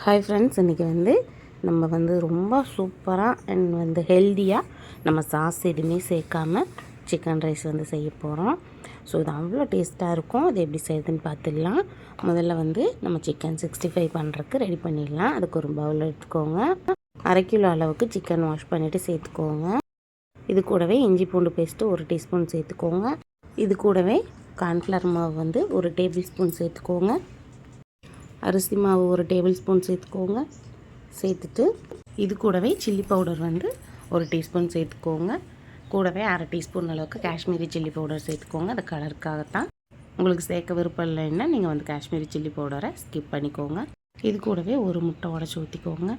Hi friends இன்றைக்கி வந்து நம்ம வந்து ரொம்ப சூப்பராக அண்ட் வந்து ஹெல்த்தியாக நம்ம சாஸ் எதுவுமே சேர்க்காம சிக்கன் ரைஸ் வந்து செய்ய போகிறோம் ஸோ இது அவ்வளோ டேஸ்ட்டாக இருக்கும். அது எப்படி செய்யுதுன்னு பார்த்துடலாம். முதல்ல வந்து நம்ம சிக்கன் சிக்ஸ்டி ஃபைவ் பண்ணுறதுக்கு ரெடி பண்ணிடலாம். அதுக்கு ஒரு பவுல் எடுத்துக்கோங்க. அரை கிலோ அளவுக்கு சிக்கன் வாஷ் பண்ணிவிட்டு சேர்த்துக்கோங்க. இது கூடவே இஞ்சி பூண்டு பேஸ்ட்டு ஒரு டீஸ்பூன் சேர்த்துக்கோங்க. இது கூடவே கார்ன்ஃப்ளவர் மாவு வந்து ஒரு டேபிள் ஸ்பூன் சேர்த்துக்கோங்க. அரிசி மாவு ஒரு டேபிள் ஸ்பூன் சேர்த்துக்கோங்க. சேர்த்துட்டு இது கூடவே சில்லி பவுடர் வந்து ஒரு டீஸ்பூன் சேர்த்துக்கோங்க. கூடவே அரை டீஸ்பூன் அளவுக்கு காஷ்மீரி சில்லி பவுடர் சேர்த்துக்கோங்க. அது கலருக்காகத்தான். உங்களுக்கு சேர்க்க விருப்பம் இல்லைன்னா நீங்கள் வந்து காஷ்மீரி சில்லி பவுடரை ஸ்கிப் பண்ணிக்கோங்க. இது கூடவே ஒரு முட்டை உடச்சி ஊற்றிக்கோங்க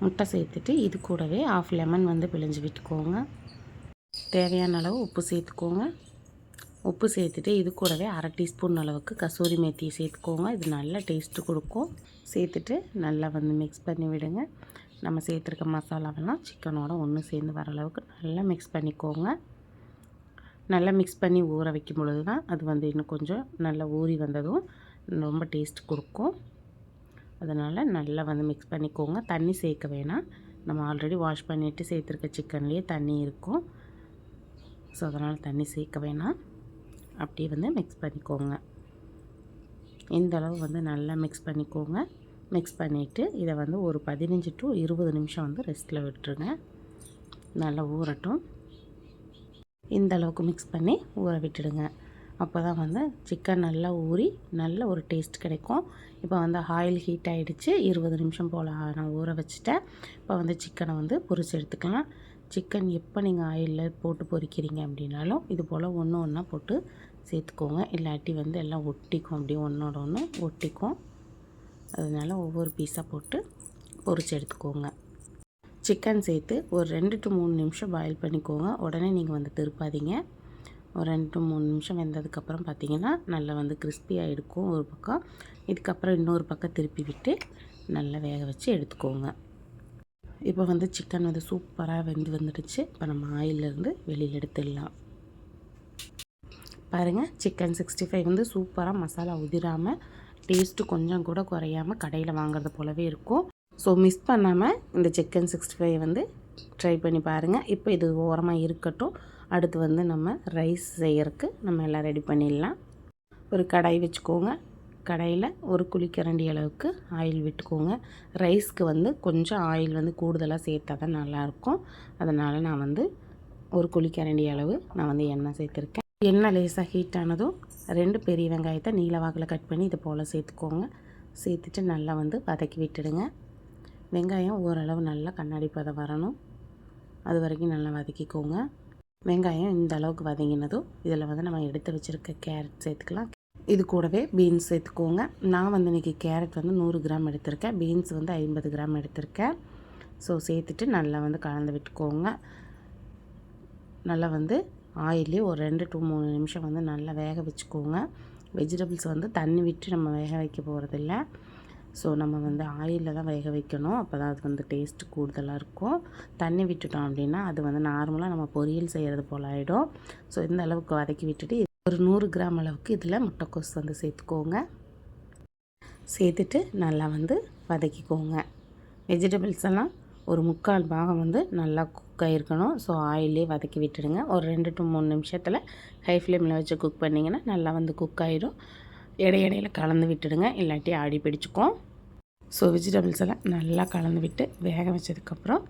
முட்டை சேர்த்துட்டு இது கூடவே ஆஃப் லெமன் வந்து பிழிஞ்சு விட்டுக்கோங்க. தேவையான அளவு உப்பு சேர்த்துக்கோங்க. உப்பு சேர்த்துட்டு இது கூடவே அரை டீஸ்பூன் அளவுக்கு கசூரி மேத்தியை சேர்த்துக்கோங்க. இது நல்ல டேஸ்ட்டு கொடுக்கும். சேர்த்துட்டு நல்லா வந்து மிக்ஸ் பண்ணி விடுங்க. நம்ம சேர்த்துருக்க மசாலாவெல்லாம் சிக்கனோட ஒன்று சேர்ந்து வர அளவுக்கு நல்லா மிக்ஸ் பண்ணிக்கோங்க. நல்லா மிக்ஸ் பண்ணி ஊற வைக்கும் பொழுது தான் அது வந்து இன்னும் கொஞ்சம் நல்லா ஊறி வந்ததும் ரொம்ப டேஸ்ட் கொடுக்கும். அதனால் நல்லா வந்து மிக்ஸ் பண்ணிக்கோங்க. தண்ணி சேர்க்க வேணாம். நம்ம ஆல்ரெடி வாஷ் பண்ணிவிட்டு சேர்த்துருக்க சிக்கன்லேயே தண்ணி இருக்கும். ஸோ அதனால் தண்ணி சேர்க்க வேணாம். அப்படியே வந்து மிக்ஸ் பண்ணிக்கோங்க. இந்த அளவு வந்து நல்லா மிக்ஸ் பண்ணிக்கோங்க. மிக்ஸ் பண்ணிவிட்டு இதை வந்து ஒரு பதினஞ்சு டு இருபது நிமிஷம் வந்து ரெஸ்ட்டில் விட்டுருங்க. நல்லா ஊறட்டும். இந்த அளவுக்கு மிக்ஸ் பண்ணி ஊற விட்டுடுங்க. அப்போ தான் வந்து சிக்கன் நல்லா ஊறி நல்ல ஒரு டேஸ்ட் கிடைக்கும். இப்போ வந்து ஆயில் ஹீட் ஆகிடுச்சு இருபது நிமிஷம் போல் நான் ஊற வச்சுட்டேன். இப்போ வந்து சிக்கனை வந்து பொரிச்சு எடுத்துக்கலாம். சிக்கன் எப்போ நீங்கள் ஆயிலில் போட்டு பொறிக்கிறீங்க அப்படின்னாலும் இது போல் ஒன்று ஒன்றா போட்டு சேர்த்துக்கோங்க. இல்லாட்டி வந்து எல்லாம் ஒட்டிக்கும். அப்படியே ஒன்றோட ஒன்று ஒட்டிக்கும். அதனால் ஒவ்வொரு பீஸாக போட்டு பொறிச்சு எடுத்துக்கோங்க. சிக்கன் சேர்த்து ஒரு ரெண்டு டு மூணு நிமிஷம் பாயில் பண்ணிக்கோங்க. உடனே நீங்கள் வந்து திருப்பாதீங்க. ஒரு ரெண்டு டு மூணு நிமிஷம் வெந்ததுக்கப்புறம் பார்த்தீங்கன்னா நல்லா வந்து கிறிஸ்பியாக இருக்கும் ஒரு பக்கம். இதுக்கப்புறம் இன்னொரு பக்கம் திருப்பி விட்டு நல்லா வேக வச்சு எடுத்துக்கோங்க. இப்போ வந்து சிக்கன் வந்து சூப்பராக வெந்து வந்துடுச்சு. இப்போ நம்ம ஆயிலிருந்து வெளியில் எடுத்துடலாம். பாருங்கள் சிக்கன் சிக்ஸ்டி ஃபைவ் வந்து சூப்பராக மசாலா உதிராமல் டேஸ்ட்டு கொஞ்சம் கூட குறையாமல் கடையில் வாங்குறது போலவே இருக்கும். ஸோ மிஸ் பண்ணாமல் இந்த சிக்கன் சிக்ஸ்டி ஃபைவ் வந்து ட்ரை பண்ணி பாருங்கள் இப்போ இது ஓரமாக இருக்கட்டும். அடுத்து வந்து நம்ம ரைஸ் செய்யறதுக்கு நம்ம எல்லாம் ரெடி பண்ணிடலாம். ஒரு கடாய் வச்சுக்கோங்க. கடையில் ஒரு குழிக்கரண்டி அளவுக்கு ஆயில் விட்டுக்கோங்க. ரைஸ்க்கு வந்து கொஞ்சம் ஆயில் வந்து கூடுதலாக சேர்த்தா தான் நல்லாயிருக்கும். அதனால் நான் வந்து ஒரு குழிக்கரண்டி அளவு நான் வந்து எண்ணெய் சேர்த்துருக்கேன். எண்ணெய் லேசாக ஹீட் ஆனதும் ரெண்டு பெரிய வெங்காயத்தை நீல வாக்கில் கட் பண்ணி இது போல் சேர்த்துக்கோங்க. சேர்த்துட்டு நல்லா வந்து வதக்கி விட்டுடுங்க. வெங்காயம் ஓரளவு நல்லா கண்ணாடி பதம் வரணும். அது வரைக்கும் நல்லா வதக்கிக்கோங்க. வெங்காயம் இந்த அளவுக்கு வதங்கினதும் இதில் வந்து நம்ம எடுத்து வச்சுருக்க கேரட் சேர்த்துக்கலாம். இது கூடவே பீன்ஸ் சேர்த்துக்கோங்க. நான் வந்து இன்றைக்கி கேரட் வந்து நூறு கிராம் எடுத்திருக்கேன். பீன்ஸ் வந்து ஐம்பது கிராம் எடுத்திருக்கேன். ஸோ சேர்த்துட்டு நல்லா வந்து கலந்து விட்டுக்கோங்க. நல்லா வந்து ஆயிலே ஒரு ரெண்டு டு மூணு நிமிஷம் வந்து நல்லா வேக வச்சுக்கோங்க. வெஜிடபிள்ஸ் வந்து தண்ணி விட்டு நம்ம வேக வைக்க போகிறதில்ல ஸோ நம்ம வந்து ஆயிலில் தான் வேக வைக்கணும். அப்போ தான் அது வந்து டேஸ்ட்டு கூடுதலாக இருக்கும். தண்ணி விட்டுட்டோம் அப்படின்னா அது வந்து நார்மலாக நம்ம பொரியல் செய்கிறது போல் ஆகிடும் ஸோ இந்த அளவுக்கு வதக்கி விட்டுட்டு ஒரு நூறு கிராம் அளவுக்கு இதில் முட்டைக்கோஸ் வந்து சேர்த்துக்கோங்க. சேர்த்துட்டு நல்லா வந்து வதக்கிக்கோங்க. வெஜிடபிள்ஸ் எல்லாம் ஒரு முக்கால் பாகம் வந்து நல்லா குக் ஆகிருக்கணும் ஸோ ஆயிலே வதக்கி விட்டுடுங்க. ஒரு ரெண்டு டு மூணு நிமிஷத்தில் ஹை ஃப்ளேமில் வச்சு குக் பண்ணிங்கன்னா நல்லா வந்து குக் ஆகிடும் இடையிடையில் கலந்து விட்டுடுங்க. இல்லாட்டி ஆடி பிடிச்சிக்கும். ஸோ வெஜிடபிள்ஸ் எல்லாம் நல்லா கலந்து விட்டு வேக வச்சதுக்கப்புறம்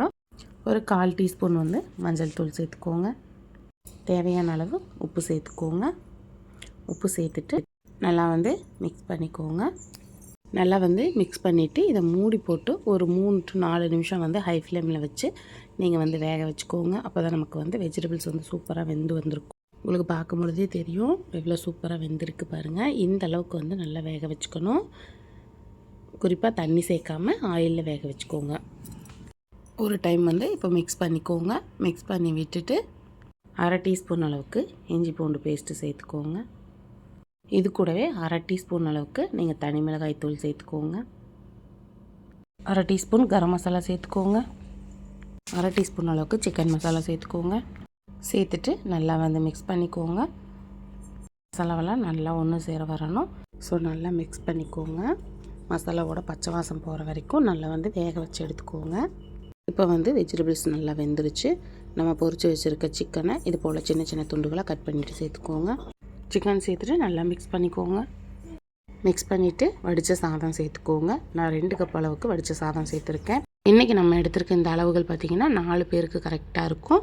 ஒரு கால் டீஸ்பூன் வந்து மஞ்சள் தூள் சேர்த்துக்கோங்க. தேவையான அளவு உப்பு சேர்த்துக்கோங்க. உப்பு சேர்த்துட்டு நல்லா வந்து மிக்ஸ் பண்ணிக்கோங்க. நல்லா வந்து மிக்ஸ் பண்ணிவிட்டு இதை மூடி போட்டு ஒரு மூணு டு நாலு நிமிஷம் வந்து ஹை ஃப்ளேமில் வச்சு நீங்கள் வந்து வேக வச்சுக்கோங்க. அப்போ தான் நமக்கு வந்து வெஜிடபிள்ஸ் வந்து சூப்பராக வெந்து வந்திருக்கும். உங்களுக்கு பார்க்கும் பொழுதே தெரியும் எவ்வளோ சூப்பராக வெந்திருக்கு பாருங்கள் இந்த அளவுக்கு வந்து நல்லா வேக வச்சுக்கணும். குறிப்பாக தண்ணி சேர்க்காமல் ஆயிலில் வேக வச்சுக்கோங்க. ஒரு டைம் வந்து இப்போ மிக்ஸ் பண்ணிக்கோங்க. மிக்ஸ் பண்ணி விட்டுட்டு அரை டீஸ்பூன் அளவுக்கு இஞ்சி பூண்டு பேஸ்ட்டு சேர்த்துக்கோங்க. இது கூடவே அரை டீஸ்பூன் அளவுக்கு நீங்கள் தனி மிளகாய் தூள் சேர்த்துக்கோங்க. அரை டீஸ்பூன் கரம் மசாலா சேர்த்துக்கோங்க. அரை டீஸ்பூன் அளவுக்கு சிக்கன் மசாலா சேர்த்துக்கோங்க. சேர்த்துட்டு நல்லா வந்து மிக்ஸ் பண்ணிக்கோங்க. மசாலாவெல்லாம் நல்லா ஒன்று சேர வரணும். ஸோ நல்லா மிக்ஸ் பண்ணிக்கோங்க. மசாலாவோட பச்சை வாசம் போகிற வரைக்கும் நல்லா வந்து வேக வச்சு எடுத்துக்கோங்க. இப்போ வந்து வெஜிடபிள்ஸ் நல்லா வெந்துருச்சு. நம்ம பொரிச்சு வச்சுருக்க சிக்கனை இது போல் சின்ன சின்ன துண்டுகளாக கட் பண்ணிவிட்டு சேர்த்துக்கோங்க. சிக்கன் சேர்த்துட்டு நல்லா மிக்ஸ் பண்ணிக்கோங்க. மிக்ஸ் பண்ணிவிட்டு வடித்த சாதம் சேர்த்துக்கோங்க. நான் ரெண்டு கப் அளவுக்கு வடித்த சாதம் சேர்த்துருக்கேன். இன்றைக்கி நம்ம எடுத்திருக்க இந்த அளவுகள் பார்த்திங்கன்னா நாலு பேருக்கு கரெக்டாக இருக்கும்.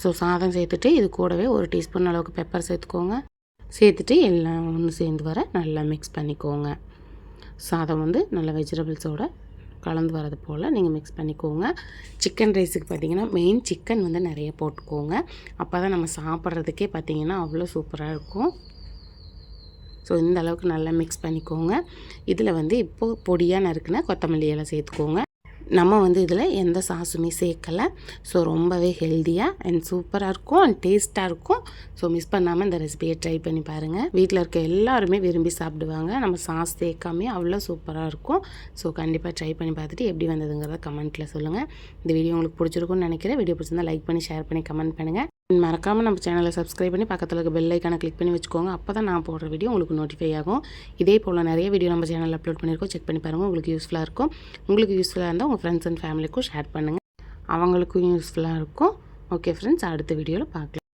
ஸோ சாதம் சேர்த்துட்டு இது கூடவே ஒரு டீஸ்பூன் அளவுக்கு பெப்பர் சேர்த்துக்கோங்க. சேர்த்துட்டு எல்லாம் ஒன்று சேர்ந்து வர நல்லா மிக்ஸ் பண்ணிக்கோங்க. சாதம் வந்து நல்ல வெஜிடபிள்ஸோட கலந்து வரது போல் நீங்கள் மிக்ஸ் பண்ணிக்கோங்க. சிக்கன் ரைஸுக்கு பார்த்தீங்கன்னா மெயின் சிக்கன் வந்து நிறைய போட்டுக்கோங்க. அப்போ தான் நம்ம சாப்பிட்றதுக்கே பார்த்தீங்கன்னா அவ்வளோ சூப்பராக இருக்கும். ஸோ இந்த அளவுக்கு நல்லா மிக்ஸ் பண்ணிக்கோங்க. இதில் வந்து இப்போது பொடியாக நறுக்குன கொத்தமல்லி எல்லாம் சேர்த்துக்கோங்க. நம்ம வந்து இதில் எந்த சாஸுமே சேர்க்கலை. ஸோ ரொம்பவே ஹெல்த்தியாக அண்ட் சூப்பராக இருக்கும் அண்ட் டேஸ்ட்டாக இருக்கும். ஸோ மிஸ் பண்ணாமல் இந்த ரெசிபியை ட்ரை பண்ணி பாருங்கள் வீட்டில் இருக்க எல்லாருமே விரும்பி சாப்பிடுவாங்க. நம்ம சாஸ் சேர்க்காமே அவ்வளோ சூப்பராக இருக்கும். ஸோ கண்டிப்பாக ட்ரை பண்ணி பார்த்துட்டு எப்படி வந்ததுங்கிறத கமெண்ட்டில் சொல்லுங்கள் இந்த வீடியோ உங்களுக்கு பிடிச்சிருக்கும்னு நினைக்கிறேன். வீடியோ பிடிச்சிருந்தா லைக் பண்ணி ஷேர் பண்ணி கமெண்ட் பண்ணுங்கள் மறக்காமல் நம்ம சேனலை சப்ஸ்கிரைப் பண்ணி பக்கத்தில் இருக்க பெல் ஐக்கானை கிளிக் பண்ணி வச்சுக்கோங்க. அப்போ தான் நான் போடுற வீடியோ உங்களுக்கு நோட்டிஃபை ஆகும். இதே போல் நிறைய வீடியோ நம்ம சேனலில் அப்லோட் பண்ணியிருக்கோம். செக் பண்ணி பாருங்கள் உங்களுக்கு யூஸ்ஃபுல்லாக இருக்கும். உங்களுக்கு யூஸ்ஃபுல்லாக இருந்தால் உங்கள் ஃப்ரெண்ட்ஸ் அண்ட் ஃபேமிலிக்கும் ஷேர் பண்ணுங்கள் அவங்களுக்கும் யூஸ்ஃபுல்லாக இருக்கும். ஓகே ஃப்ரெண்ட்ஸ் அடுத்த வீடியோவில் பார்க்கலாம்.